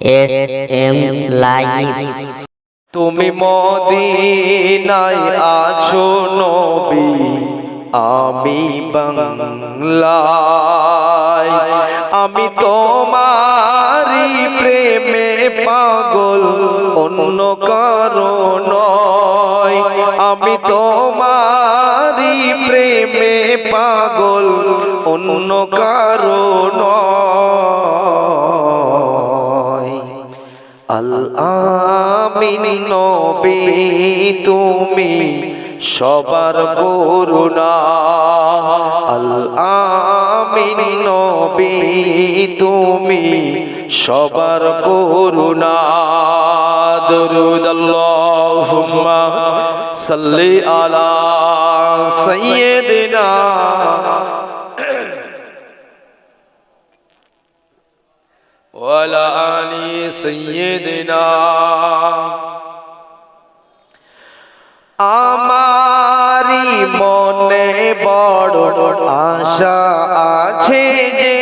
S M live তুমি মদিনায় আছো নবী, আমি বাংলায়। আমি তোমারি প্রেমে পাগল, অন্য কারও নয়। আমি তোমারি প্রেমে পাগল, অন্য কারও আল নবী, তুমি সবার করুণা। আল নবী, তুমি সবার করুণা। দরুদ আল্লাহুম্মা সাল্লি আলা সাইয়্যিদিনা وعلى آل سيدنا আমারি মনে বড় আশা আছে যে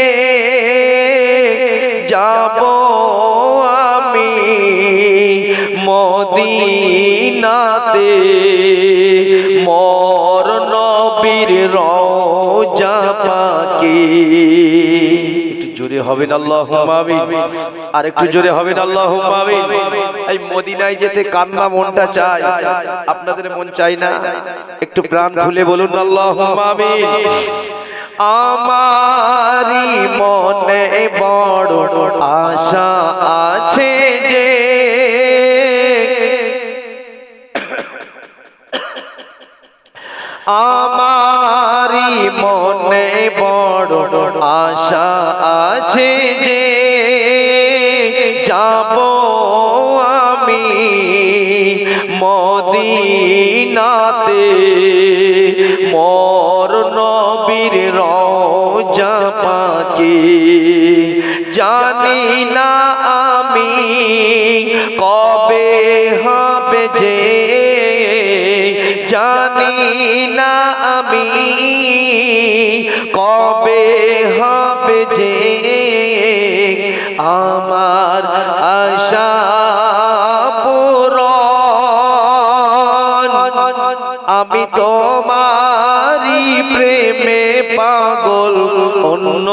জোরে হবেন আল্লাহ আর একটু জোরে হবেন আল্লাহ এই মদিনায় যেতে কান্না মনটা চায়? আপনাদের মন চাই না? একটু প্রাণ খুলে বলুন আল্লাহ আমারি মনে বড় আশা আশা আছে যে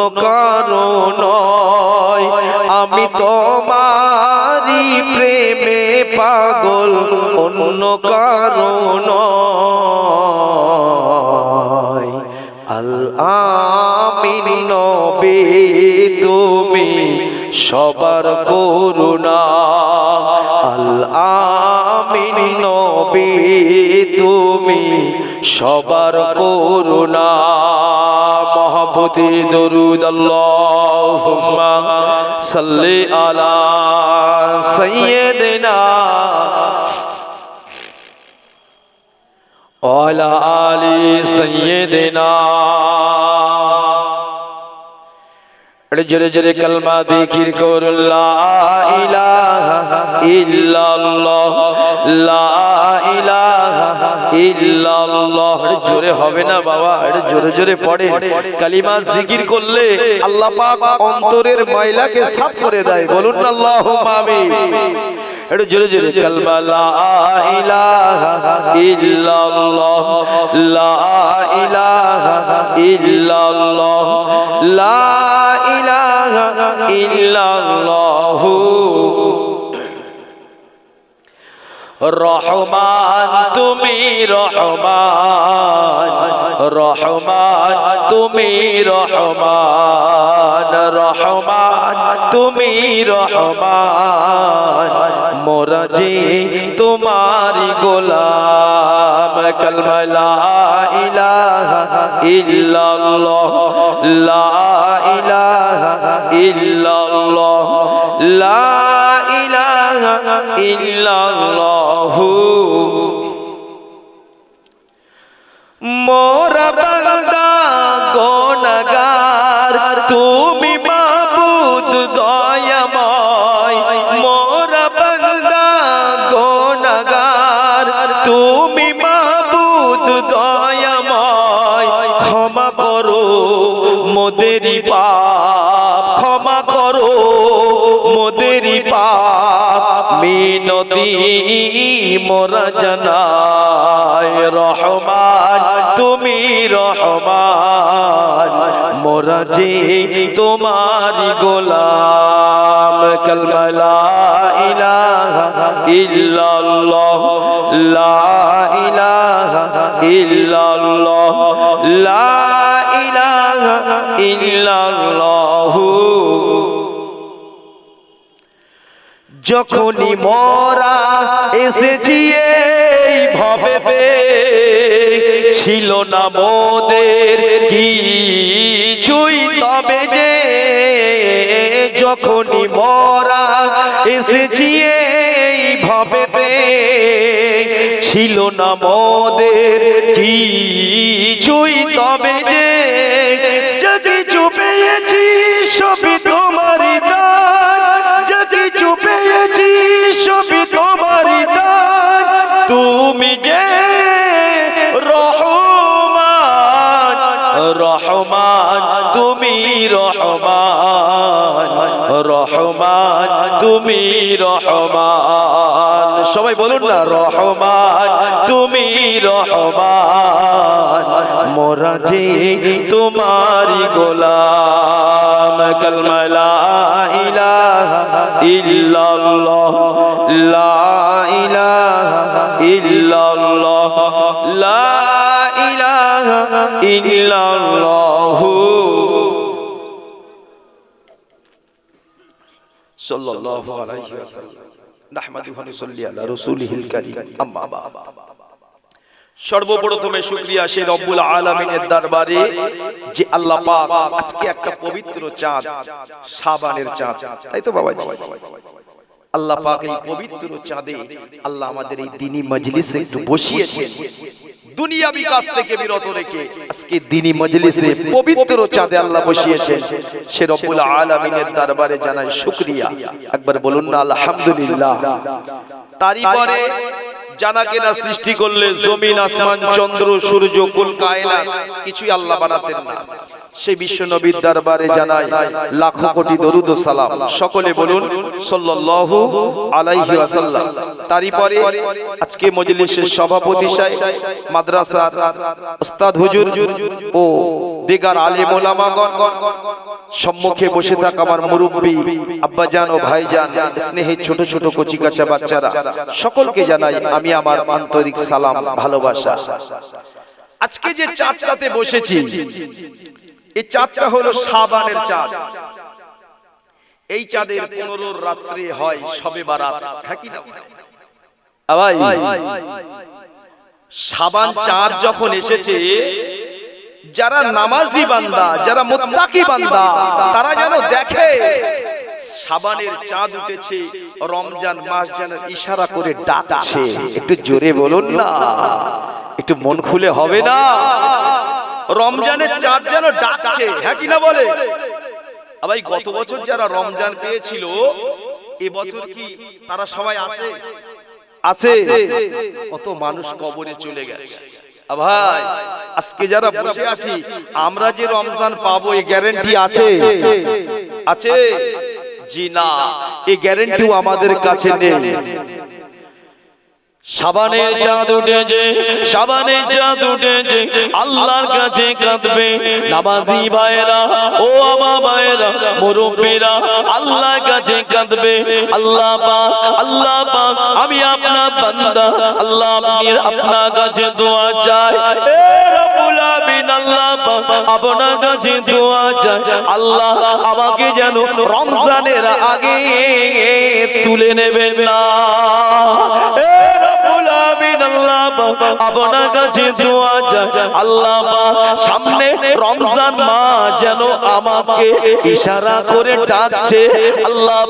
অন্য কারও নয়। আমি তোমারি প্রেমে পাগল, অন্য কারও আমিন নবী, তুমি সবার করুণা। আল আমিন নবী, তুমি সবার করুণা। মহাবতী দরুদ আল্লাহুম্মা সাল্লি আলা সাইয়্যিদিনা ওয়ালা আলি সাইয়্যিদিনা। জোরে জোরে কালমা দিকির করুন, লা ইলাহা ইল্লাল্লাহ, লা ইলাহা জোরে হবে না বাবা জোরে জোরে পড়ে। কালিমা জিকির করলে আল্লাহ পাক অন্তরের সাফ করে দেয়। বলুন জোরে জোরে রহমান তুমি রহমান রহমান তুমি রহমান রহমান তুমি রহমান। মোরা যে তোমারি গোলাম কলমা লা ইলাহা ইল্লাল্লাহ, লা ইলাহা লা মোরা মিনতি মোরা জানায় রহমান, তুমি রহমান মোরা যে তোমারি গোলাম। কালমা লা ইলাহা ইল্লাল্লাহ লা ইলাহা ইল্লাল্লাহ লা যখনই মরা এসেছি এই ভবে ছিল না মোদের কিছুই, তবে যে যখনই মরা এসেছি এই ভবে ছিল না মোদের কিছুই, তবে যে যদি চুপেছি সবই তোমারই রহমান রহমান, তুমি রহমান। সবাই বলুন না, রহমান, তুমি রহমান। মোরা যে তোমারি গোলাম, কালমা লা ইলাহা ইল্লাল্লাহ, লা সাল্লাল্লাহু আলাইহি ওয়াসাল্লাম। নাহমাদুহু ওয়া নুসাল্লি আলা রাসূলিহিল কারীম। আম্মা বা'দ। সর্বপ্রথমে শুকরিয়া সেই রব্বুল আলামিনের দরবারে যে আল্লাহ পাক আজকে একটা পবিত্র চাঁদ শাবানের চাঁদ। তাই তো বাবাজি? আল্লাহ পাক এই পবিত্র চাঁদে আল্লাহ আমাদের এই দিনী মজলিসে একটু বসিয়েছেন। দুনিয়াবি কাজ থেকে বিরত রেখে আজকে দিনী মজলিসে পবিত্র চাঁদে আল্লাহ বসিয়েছেন। সে রব্বুল আলামিনের দরবারে জানাই শুকরিয়া। একবার বলুন না আলহামদুলিল্লাহ। তারই পরে জানা কেনা সৃষ্টি করলে জমিন আসমান চন্দ্র সূর্য কুল কায়না কিছুই আল্লাহ বানাতেন না। সেই বিশ্ব নবীর দরবারে জানাই লাখো কোটি দরুদ ও সালাম। সকলে বলুন সাল্লাল্লাহু আলাইহি ওয়াসাল্লাম। তারই পরে আজকে মজলিসের সভাপতি সাহেব মাদ্রাসার উস্তাদ হুজুর ও দিগার আলেম ওলামাগণ। সম্মুখে বসে থাকা আমার মুরব্বী আব্বাজান ও ভাইজান স্নেহে ছোট ছোট কচি কাঁচা বাচ্চারা। সকলকে জানাই আমি আমার আন্তরিক সালাম ভালোবাসা। আজকে যে চাঁদটাতে বসেছি এই চাঁদটা হলো সাবানের চাঁদ। এই চাঁদের পনেরো রাত্রে হয় সবে বারাত হ্যাঁ কি না? আবাই। সাবান চাঁদ যখন এসেছে যারা নামাজি বান্দা যারা মুত্তাকি বান্দা তারা যেন দেখে সাবানের চাঁদ উঠেছে রমজান মাস যেন ইশারা করে ডাকছে। একটু জোরে বলুন না একটু মন খুলে হবে না? রমজানের চাঁদ যেন ডাকছে। হ্যাঁ কি না বলে? আবার গত বছর যারা রমজান পেয়েছিল এবছর কি তারা সবাই আছে? আছে। কত মানুষ কবরে চলে গেছে। ভাই আজকে যারা বসে আছি আমরা যে রমজান পাবো এই গ্যারেন্টি আছে। আছে। জি না এই গ্যারেন্টিও আমাদের কাছে নেই। সাবানের চাঁদ উঠেছে সাবানের চাঁদ উঠেছে আল্লাহর কাছে কাঁদবে। নামাজি ভাইরা ও আমা ভাইরা মুরব্বীরা আল্লাহর কাছে কাঁদবে। আল্লাহ পাক আল্লাহ পাক আমি আপনার বান্দা। আল্লাহ আপনি আপনার কাছে দোয়া চাই। এ রব্বুল আমিন আল্লাহ পাক আপনার কাছে দোয়া চাই। আল্লাহ আমাকে যেন রমজানের আগে তুলে নেবেন না। এ আপনার কাছে দোয়া চাই। আল্লাহ সামনে রমজান মাস যেন আমাকে ইশারা করে ডাকছে। আল্লাহ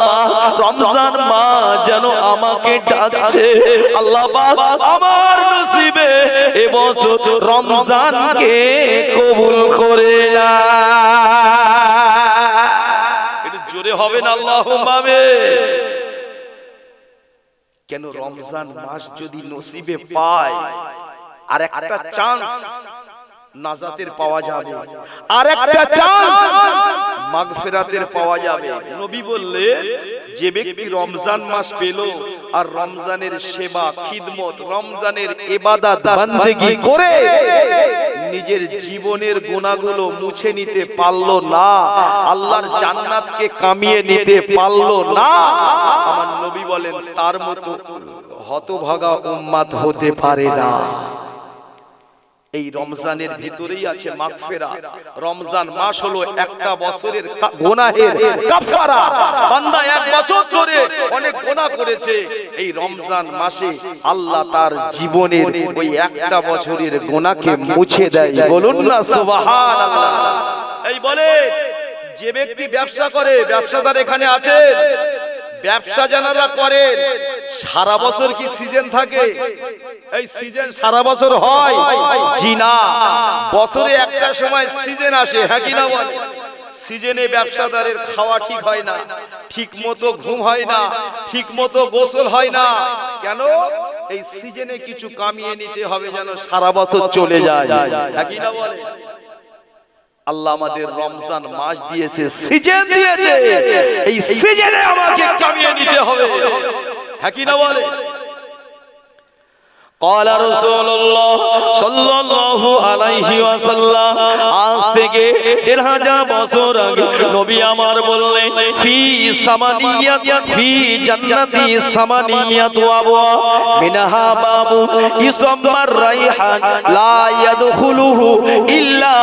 রমজান মাস যেন আমাকে ডাকছে। আল্লাহ আমার নসিবে এবছর রমজানকে কবুল করে না। জোরে হবে না আল্লাহ পাবে কেন রমজান মাস যদি নসিবে পায় আর একটা চান্স নাজাতের পাওয়া যাবে। আর একটা চান্স মাগফিরাতের পাওয়া যাবে। নবী বললে যে ব্যক্তি রমজান মাস পেল আর রমজানের সেবা খিদমত রমজানের এবাদাত বান্দেগি করে। নিজের জীবনের গুণাগুলো মুছে নিতে পারল না, আল্লাহর জান্নাতকে কামিয়ে নিতে পারল না। আমার নবী বলেন, তার মতো হতভাগা উম্মাদ হতে পারে না। এই রমজানের ভিতরেই আছে মাগফিরা রমজান মাস হলো একটা বছরের কা- গুনাহের কাফারা। বান্দা এক বছর ধরে অনেক গুনাহ করেছে। এই রমজান মাসে আল্লাহ তার জীবনের ওই একটা বছরের গুনাহকে মুছে দেয়। বলুন না সুবহানাল্লাহ। এই বলে যে ব্যক্তি ব্যবসা করে ব্যবসাদার এখানে আছে। ব্যবসা জানারা করে সারা বছর কি সিজন থাকে? এই সিজন সারা বছর হয়? জি না। বছরে একটা সময় সিজন আসে হ্যাঁ কি না বলে? সিজনে ব্যবসাদারের খাওয়া ঠিক হয় না, ঠিক মতো ঘুম হয় না, ঠিক মতো গোসল হয় না। কেন? এই সিজনে কিছু কামিয়ে নিতে হবে যেন সারা বছর চলে যায়। হ্যাঁ কি না বলে? আল্লাহ আমাদের রমজান মাস দিয়েছে সিজন দিয়েছে। এই সিজনে আমাকে কামিয়ে নিতে হবে। হ্যাঁ কি না বলে قال رسول الله صلى الله عليه وسلم আজ থেকে দেড় হাজার বছর আগে নবী আমার বললেন ফি সামানিয়াত ফি জান্নাতি সামানিয়াত ওয়াবওয়া মিনহা বাবু ইসাম্মার রাইহান লা ইয়াদখুলুহু ইল্লা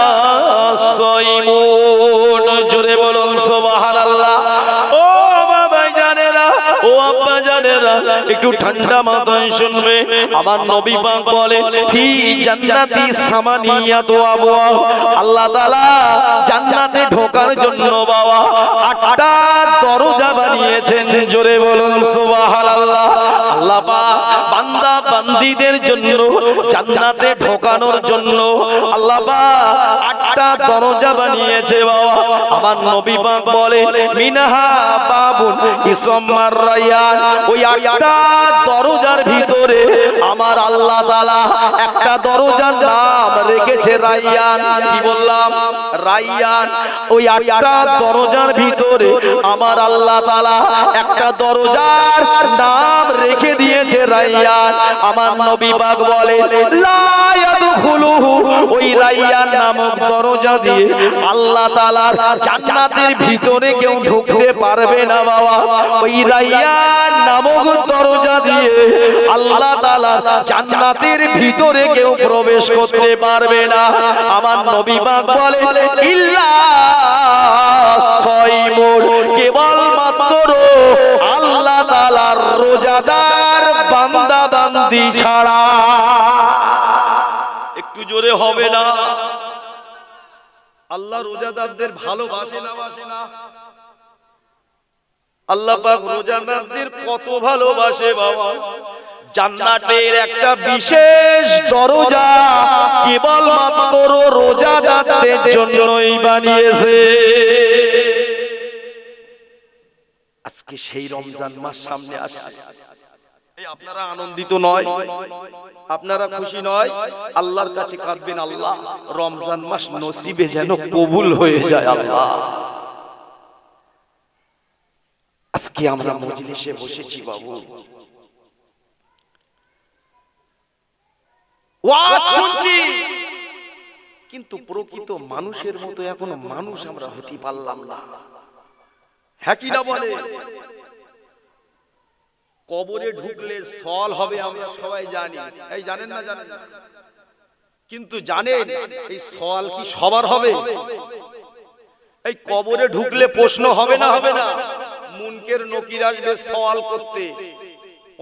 সাইমুন জোরে বলুন সুবহানাল্লাহ জানেরা একটু ঠান্ডা মাথায় শুনবে। আমার নবী পাক বলে, ফি জান্নাতি সামানিয়াত আবওয়া। আল্লাহ তাআলা জান্নাতে ঢোকার জন্য বাবা আটটা দরজা বানিয়েছেন। জোরে বলুন, সুবহানাল্লাহ। আল্লাহ বান্দা বান্দীদের জন্য, জান্নাতে ঢোকানোর জন্য। আল্লাহ আটটা দরজা বানিয়েছে বাবা। আমার নবী পাক বলে, মিনহা বাবুন ইসম্মার রায়ান। ওই আটটা দরজার ভিতরে আমার আল্লাহ তাআলা একটা দরজার নাম রেখেছে রাইয়ান কি বললাম? রাইয়ান ওই আটটা দরজার ভিতরে আমার আল্লাহ তাআলা একটা দরজার নাম রেখে দিয়েছে রাইয়ান। আমার নবী বলে ওই রাইয়ান নামক দরজা দিয়ে আল্লাহ তাআলার জান্নাতের ভিতরে কেউ ঢুকতে পারবে না বাবা। ওই রাইয়ান নামক দরজা দিয়ে আল্লাহ তাআলা জান্নাতের ভিতরে কেউ প্রবেশ করতে পারবে না। আমার নবী পাক বলে ইল্লা কেবল মাত্র আল্লাহ তাআলার রোজাদার বান্দা বান্দি ছাড়া। একটু জোরে হবে না? আল্লাহ রোজাদারদের ভালোবাসে না বাসে না? আল্লাহ পাক রোজাদারদের কত ভালোবাসে বাবা। জান্নাতের একটা বিশেষ দরজা কেবল মাত্র রোজাদারদের জন্যই বানিয়েছে। আজকে সেই রমজান মাস সামনে আসছে। আপনারা আনন্দিত নয় আপনারা খুশি নয় আল্লাহর কাছে কাঁদবেন আল্লাহ রমজান মাস নসিবে যেন কবুল হয়ে যায় আল্লাহ। আজকে আমরা মজলিসে বসেছি বাবু। ওয়াজ শুনছি। কিন্তু প্রকৃত মানুষের মতো এখন মানুষ আমরা হতে পারলাম না। হ্যাঁ কি না বলে? কবরে ঢুকলে ফল হবে আমরা সবাই জানি। এই জানেন না জানেন কিন্তু জানেন এই সওয়াল কি সবার হবে? এই কবরে ঢুকলে প্রশ্ন হবে না হবে না? মুনকের নকির আসবে সওয়াল করতে।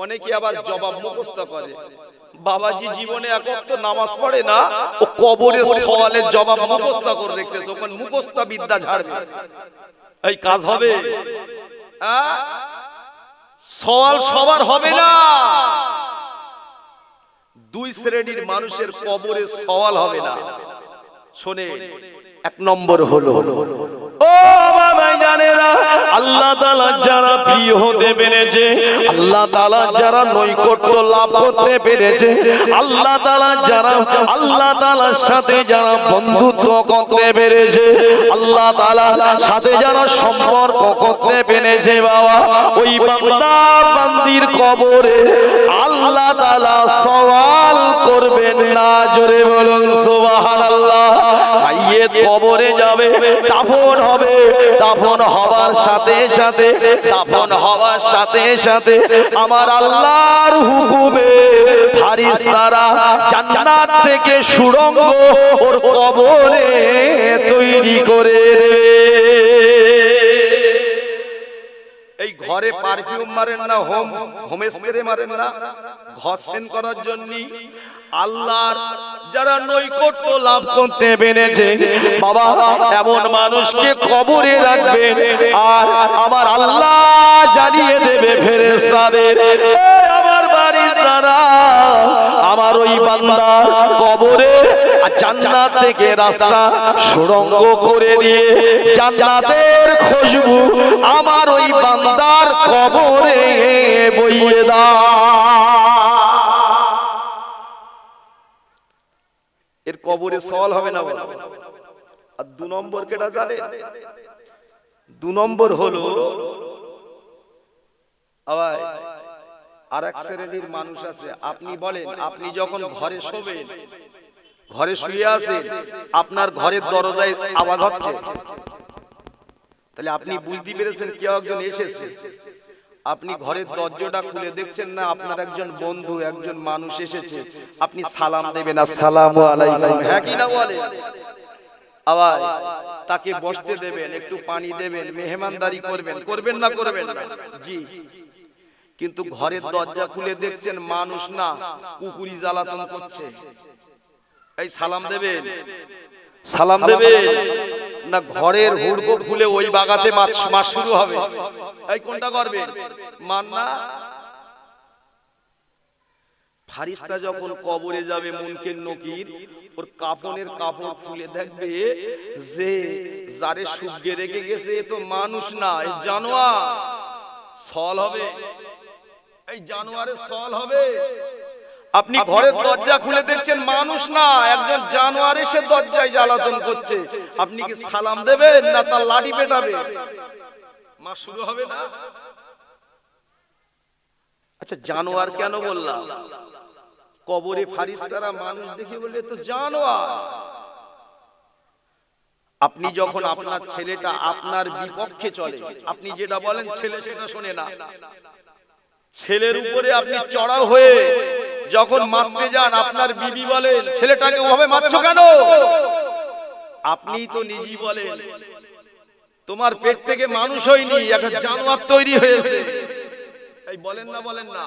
অনেকে আবার জবাব মুখস্থ করে। বাবাজি জীবনে একক তো নামাজ পড়ে না ও কবরে সওয়ালের জবাব মুখস্থ করে রেখেছে ওখানে মুখস্থ বিদ্যা ঝাড়বে। এই কাজ হবে। সওয়াল সবার হবে না। দুই শ্রেণির মানুষের কবরে সওয়াল হবে না। শোনে এক নম্বর হলো। ও! ভাইজানেরা আল্লাহ তাআলা যারা প্রিয় হতে পেরেছে, আল্লাহ তাআলা যারা নৈকট্য লাভ করতে পেরেছে, আল্লাহ তাআলা যারা, আল্লাহ তাআলার সাথে যারা বন্ধুত্ব করতে পেরেছে, আল্লাহ তাআলার সাথে যারা সম্পর্ক করতে পেরেছে বাবা, ওই বান্দা বান্দির কবরে আল্লাহ তাআলা সওয়াল করবেন না, জোরে বলুন সুবহানাল্লাহ। মাইয়েত কবরে যাবে, দাফন হবে, দাফন হওয়ার সাথে সাথে, দাফন হওয়ার সাথে সাথে আমার আল্লাহর হুকুমে ফারিস্তারা জান্নাত থেকে সুড়ঙ্গ ওর কবরে তৈরি করে দেবে। এই ঘরে পারফিউম মারেন না, হোম হোম স্প্রে মারেন না। ঘর সেন করার জন্য আল্লাহর যারা নৈকট্য লাভ করতে পেরেছে, বাবা, এমন মানুষকে কবরে রাখবেন আর আমার আল্লাহ জানিয়ে দেবে ফেরেশতাদের, "এই আমার বাড়ির দ্বারা আমার ওই বান্দার জান্নাত থেকে রাস্তা সুড়ঙ্গ করে দিয়ে জান্নাতের খুশবু আমার ওই বান্দার কবরে বইয়ে দাও। এর কবরে সওয়াল হবে না আর দু নম্বর কেটা জানে? দু নম্বর আর এক শ্রেণির মানুষ আছে, আপনি বলেন, আপনি যখন ঘরে শোবেন ঘরে শুয়ে আছেন আপনার ঘরের দরজায় আওয়াজ হচ্ছে। তাহলে আপনি বুঝতে পেরেছেন কেউ একজন এসেছে। আপনি ঘরের দরজাটা খুলে দেখছেন না আপনার একজন বন্ধু একজন মানুষ এসেছে। আপনি সালাম দেবেন আসসালামু আলাইকুম। হ্যাঁ কি না বলে? আবার তাকে বসতে দেবেন একটু পানি দেবেন মেহমানদারি করবেন। করবেন। না করবেন না জি। কিন্তু ঘরের দরজা খুলে দেখছেন মানুষ না কুকুরি জ্বালাতন করছে। এই সালাম দেবেন। সালাম দেবেন। না ঘরের হুড়কো খুলে ওই বাগাতে মাছ মাছ শুরু হবে। এই কোনটা করবেন? মান না। ফারিস্তা যখন কবরে যাবে মুনকের নকির ওর কাপনের কাপড় খুলে দেখবে যে যারে সুগে রেখে গেছে এ তো মানুষ না এই জানোয়ার। সল হবে। এই জানোয়ারের সল হবে। আপনি ঘরের দরজা খুলে দেখছেন মানুষ না একজন জানোয়ার এসে দরজায় জ্বালাতন করছে। আপনি কি সালাম দেবেন না তার লাঠি পেটাবে? মা শুরু হবে না? আচ্ছা জানোয়ার কেন বললাম? কবরে ফারিস্তারা মানুষ দেখে বললে তো জানোয়ার। আপনি যখন আপনার ছেলেটা আপনার বিপক্ষে চলে আপনি যেটা বলেন ছেলে সেটা শোনে না। ছেলের উপরে আপনি চড়াও হয়ে যখন মারতে যান আপনার বিবি বলেন ছেলেটাকে ওভাবে মারছো কেন? আপনি তো নিজেই বলেন তোমার পেট থেকে মানুষ হয়নি একটা জানোয়ার তৈরি হয়েছে। এই বলেন না বলেন না।